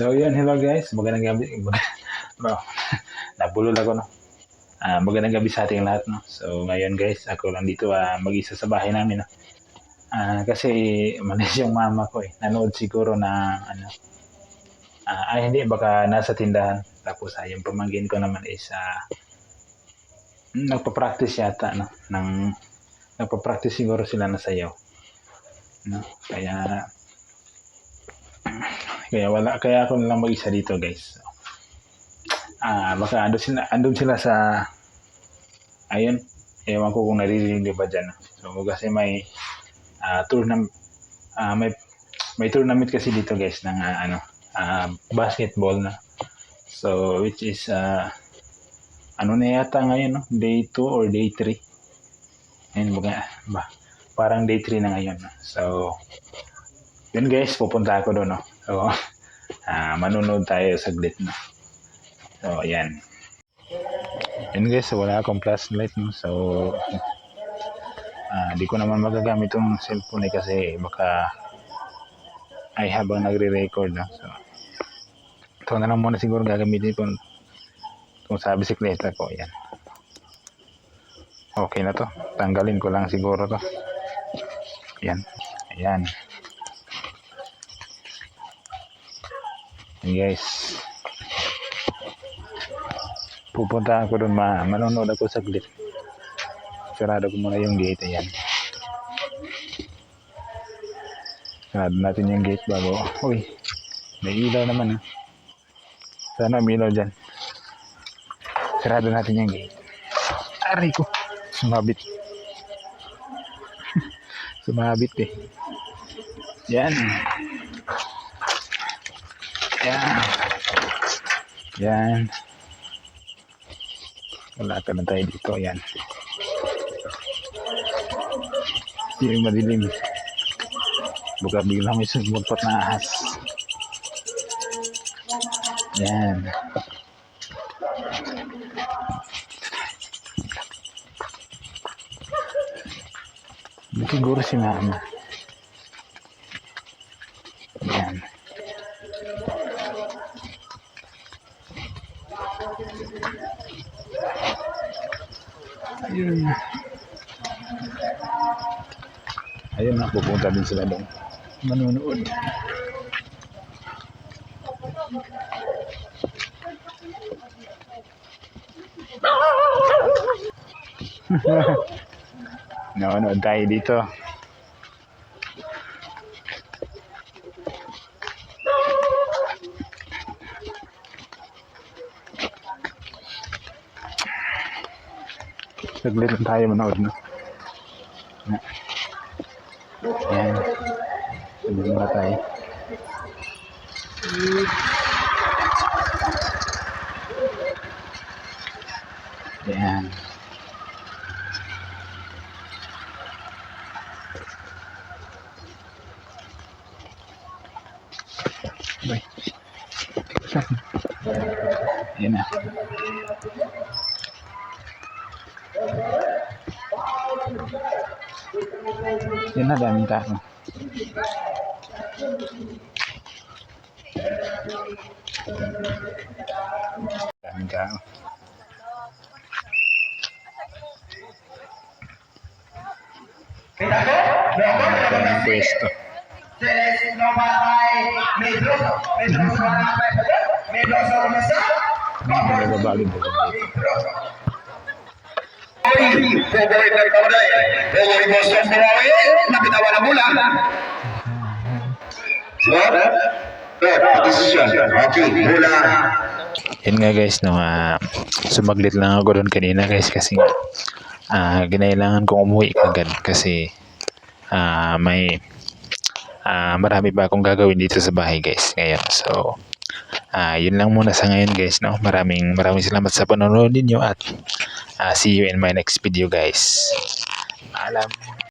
So, yun. Hello guys. Magandang gabi. no, nabulol ako, no. Ah, magandang gabi sa ating lahat, no. So, ngayon guys, ako lang dito ah, mag-isa sa bahay namin, no. Ah, kasi malis yung mama ko eh. Nanood siguro na ano. Ah, ay hindi baka nasa tindahan. Tapos ah, yung pamangkin ko naman is hmm, nagpa-practice yata no ng nagpa-practice siguro sila na sayaw. No? Kaya kaya wala kaya ako lang mag-isa dito, guys. Ah, baka andun sila, andun sila sa ayun. Ewan ko kung naririnig ba dyan. So, kasi may ah, tournament ah, may may tournament kasi dito guys ng ah, ano ah, basketball na. So which is ah, ano na yata ngayon no? Day 2 or day 3. Ayun baga, ba, parang day 3 na ngayon. So yun guys, pupunta ako doon no. So ah, manunod tayo saglit no. So ayan. Yun guys, wala akong flashlight no. So Ah, di ko naman magagamit yung cellphone eh kasi baka ay habang nagre-record no? so ito na lang muna siguro gagamitin ko kung sa bisikleta ko yan okay na to tanggalin ko lang siguro to yan ayan guys pupunta ako doon ma. Manonood ako saglit. Sarado ko muna yung gate ayan. Sarado natin yung gate bago. Uy may ilaw naman ha. Sana may ilaw dyan. Sarado natin yung gate. Aray ko. Sumabit. Sumabit eh. Yan yan yan wala ka na tayo dito yan Hindi madilim. Baka biglang may sumulpot na ahas. Yan. Siguro si mama. Ayun. Ayun na, pupunta din sila doon. Manunood. Nanonood tayo dito. เล่นเล่นไทยมันเอาดินะนะเป็นมาไทยเดี๋ยวไปเห็นไหม என்ன damage ஆகும் damage questo. Medroso medroso medroso medroso medroso medroso Nagbabalin po. Medroso. Pogoy ng Kawaday, Pogoy Boston Burawi, napitawan na mula. Decision. Okay, mula. Yan nga guys, no, ah, sumaglit lang ako doon kanina guys kasi ah ginailangan kong umuwi kagad kasi ah may ah marami pa akong gagawin dito sa bahay guys ngayon. So, ah yun lang muna sa ngayon guys, no. Maraming maraming salamat sa panonood ninyo at ah, see you in my next video guys. Paalam.